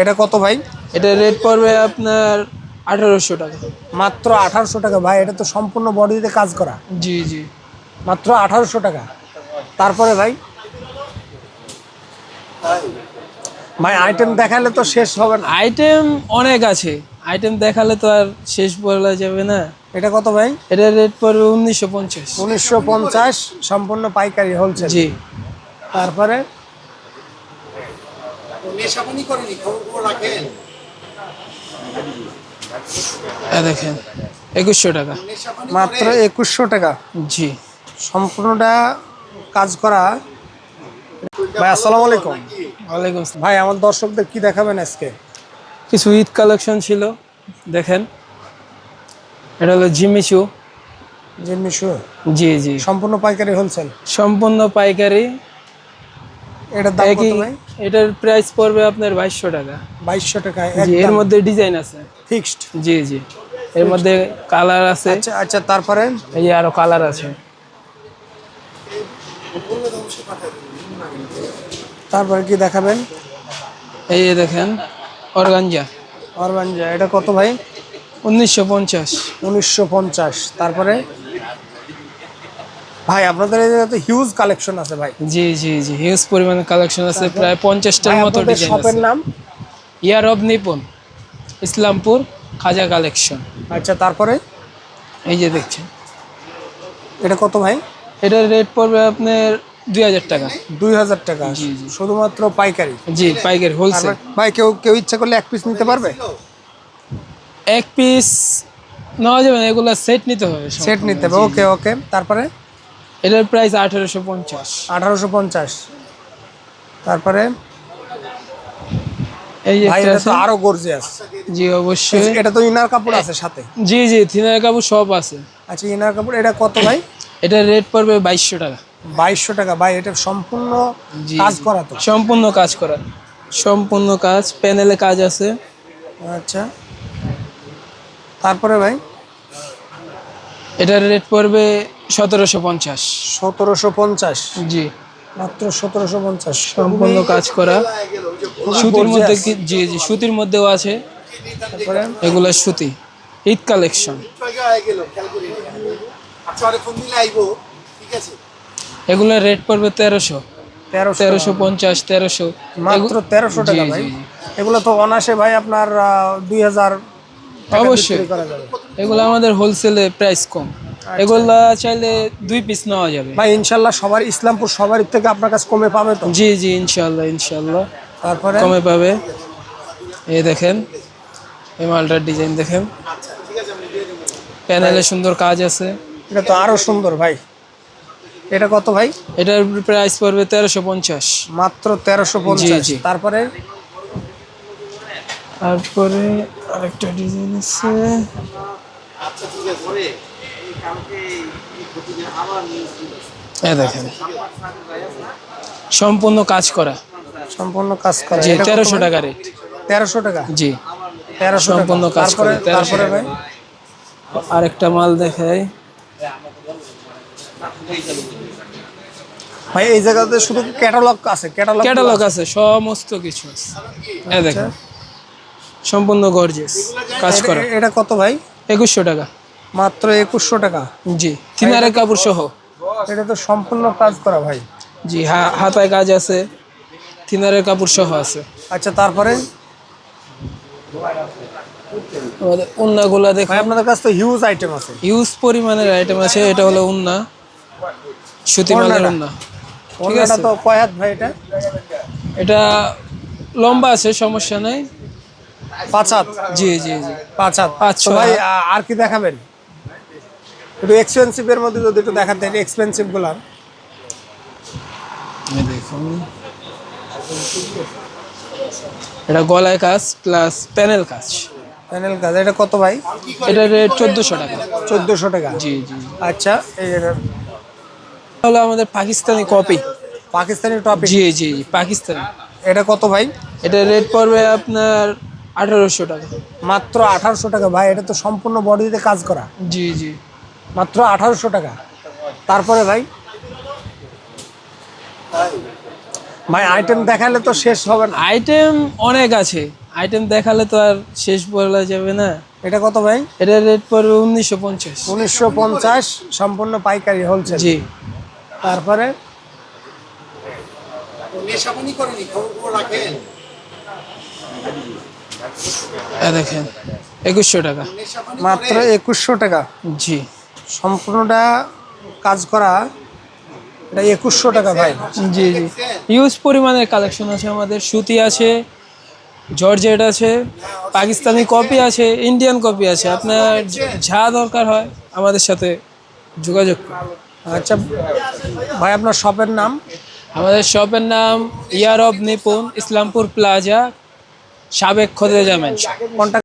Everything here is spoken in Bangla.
এটা কত ভাই? এটা রেট পড়বে আপনার আঠারোশো টাকা। মাত্র আঠারোশো টাকা ভাই এটা তো সম্পূর্ণ বডিতে কাজ করা। জি জি। মাত্র আঠারোশো টাকা। তারপরে ভাই? ভাই আইটেম দেখালে তো শেষ হবে না। আইটেম অনেক আছে। আইটেম দেখালে তো আর শেষ বলা যাবে না। এটা কত ভাই? এটা রেট পড়বে উনিশশো পঞ্চাশ। উনিশশো পঞ্চাশ সম্পূর্ণ পাইকারি হোলসেল জি। তারপরে? এ দেখেন একুশশো টাকা। মাত্র একুশশো টাকা? জি। সম্পূর্ণটা কাজ করা? ভাই আসসালামু আলাইকুম। ওয়ালাইকুম ভাই আমার দর্শকদের কি দেখাবেন আজকে? কিছু ঈদ কালেকশন ছিল দেখেন। এটা হলো জিমিচু জিম্মি শু জি জি। সম্পূর্ণ পাইকারি হোলসেল? সম্পূর্ণ পাইকারি। এটার দাম কত ভাই? এটার প্রাইস পড়বে আপনার বাইশশো টাকা। বাইশশো টাকা এর মধ্যে ডিজাইন আছে। ফিক্সড জি জি। এর মধ্যে কালার আছে। আচ্ছা আচ্ছা তারপরে? এই আরও কালার আছে। তারপরে কি দেখাবেন? এই যে দেখেন অর্গানজা। অরবাঞ্জা এটা কত ভাই? উনিশশো পঞ্চাশ। উনিশশো পঞ্চাশ তারপরে? ভাই আপনাদের এই জায়গাতে হিউজ কালেকশন আছে ভাই। জি জি জি হিউজ পরিমাণে কালেকশন আছে প্রায় পঞ্চাশটার মতো ডিজাইন শপের নাম? Year of Nipun Islampur Khaja collection আচ্ছা তারপরে? এই যে দেখছেন। এটা কত ভাই? এটার রেট পড়বে আপনার দুই হাজার টাকা। দুই হাজার টাকা। শুধুমাত্র পাইকারি? জি পাইকারি হোলসেল ভাই কেউ কেউ ইচ্ছা করলে এক পিস নিতে পারবে? এক পিস নেওয়া যাবে না এগুলো সেট নিতে হবে সেট নিতে হবে। ওকে ওকে তারপরে? এটার প্রাইস আঠারোশো পঞ্চাশ। আঠারোশো পঞ্চাশ। তারপরে? এই যে ভাই একটা এটা তো আরও গর্জিয়াস জি অবশ্যই। এটা তো ইনার কাপড় আছে সাথে? জি জি থিনার কাপড় সব আছে। আচ্ছা ইনার কাপড় এটা কত ভাই? এটার রেট পড়বে বাইশশো টাকা। বাইশশো টাকা। ভাই এটা সম্পূর্ণ কাজ জি। করা তো? সম্পূর্ণ কাজ করা। সম্পূর্ণ কাজ প্যানেলে কাজ আছে। আচ্ছা। তারপরে ভাই? এটার রেট পড়বে সতেরোশো পঞ্চাশ। সতেরোশো পঞ্চাশ? জি। মাত্র সতেরোশো পঞ্চাশ। সম্পূর্ণ কাজ করা। সুতির মধ্যে কি- জি জি সুতির মধ্যেও আছে। তারপরে? এগুলা সুতি। ঈদ কালেকশন। এগুলোর রেট পড়বে তেরোশো। তেরোশো। তেরোশো পঞ্চাশ তেরোশো। মাত্র তেরোশো টাকা ভাই। এগুলো তো অনাসে ভাই আপনার দুই হাজার অবশ্যই। এগুলো আমাদের হোলসেলে প্রাইস কম। এগুলা চাইলে দুই পিস নেওয়া যাবে। ভাই ইনশাল্লাহ সবার ইসলামপুর সবার থেকে আপনার কাছে কমে পাবে তো? জি জি ইনশাল্লাহ ইনশাল্লাহ। তারপরে? কমে পাবে। এই দেখেন এই মালটার ডিজাইন দেখেন। প্যানেলে সুন্দর কাজ আছে। এটা তো আরও সুন্দর ভাই। এটা কত ভাই? এটার প্রাইস পড়বে তেরোশো পঞ্চাশ। মাত্র তেরোশো পঞ্চাশ। তারপরে? তারপরে আরেকটা ডিজাইন আছে। এ দেখেন। সম্পূর্ণ কাজ করা। সম্পূর্ণ কাজ করা। জি তেরোশো টাকা রেট তেরোশো টাকা? জি। তেরোশো সম্পূর্ণ কাজ করে, 1300 তারপরে ভাই? আরেকটা মাল দেখাই। ভাই এই জায়গাতে শুধু ক্যাটালগ আছে ক্যাটালগ ক্যাটালগ আছে। সমস্ত কিছু আছে। এ দেখেন। সম্পূর্ণ গর্জেস কাজ করা। এটা কত ভাই? একুশশো টাকা। মাত্র একুশশো টাকা। জি থিনারের কাপড় সহ। এটা তো সম্পূর্ণ কাজ করা ভাই। জি হাতায় কাজ আছে থিনারের কাপড় সহ আছে। আচ্ছা তারপরে? আমাদের উন্নাগুলা আপনাদের কাছে তো হিউজ আইটেম আছে। ইউজ পরিমাণের আইটেম আছে এটা হলো উন্না সুতি মালের তো কয় হাত ভাই এটা? এটা লম্বা আছে সমস্যা নাই। পাঁচ হাত? জি জি জি। পাঁচ হাত। পাঁচ, ভাই আর কি দেখাবেন? একটু এক্সপেন্সিভ এর মধ্যে যদি একটু দেখাতেন এক্সপেন্সিভগুলা এই দেখুন। এটা গলায় কাজ প্লাস প্যানেল কাজ। প্যানেল কাজ এটা কত ভাই? এটা রেট চোদ্দোশো টাকা। চোদ্দোশো টাকা। জি জি। আচ্ছা এই যে হলো আমাদের পাকিস্তানি কপি পাকিস্তানি টপিক জি জি জি পাকিস্তানি। এটা কত ভাই? এটা রেট পড়বে আপনার আঠারোশো টাকা। মাত্র আঠারোশো টাকা। ভাই এটা তো সম্পূর্ণ বডিতে কাজ করা। জি জি। মাত্র আঠারোশো টাকা। তারপরে ভাই ভাই আইটেম দেখালে তো শেষ হবে না। আইটেম অনেক আছে। আইটেম দেখালে তো আর শেষ বলা যাবে না। এটা কত ভাই? এটা রেট পড়বে উনিশশো পঞ্চাশ। উনিশশো পঞ্চাশ সম্পূর্ণ পাইকারি হোলসেল জি। তারপরে? দেখেন একুশশো টাকা। মাত্র একুশশো টাকা। জি। সম্পূর্ণটা কাজ করা এটা একুশশো টাকা ভাই। জি জি। হিউজ পরিমাণের কালেকশন আছে আমাদের। সুতি আছে জর্জেট আছে পাকিস্তানি কপি আছে ইন্ডিয়ান কপি আছে। আপনার যা দরকার হয় আমাদের সাথে যোগাযোগ করুন। আচ্ছা ভাই আপনার শপের নাম? আমাদের শপের নাম year of Nipun Islampur plaza সাবেক খদেজা ম্যানশন কন্ট্যাক্ট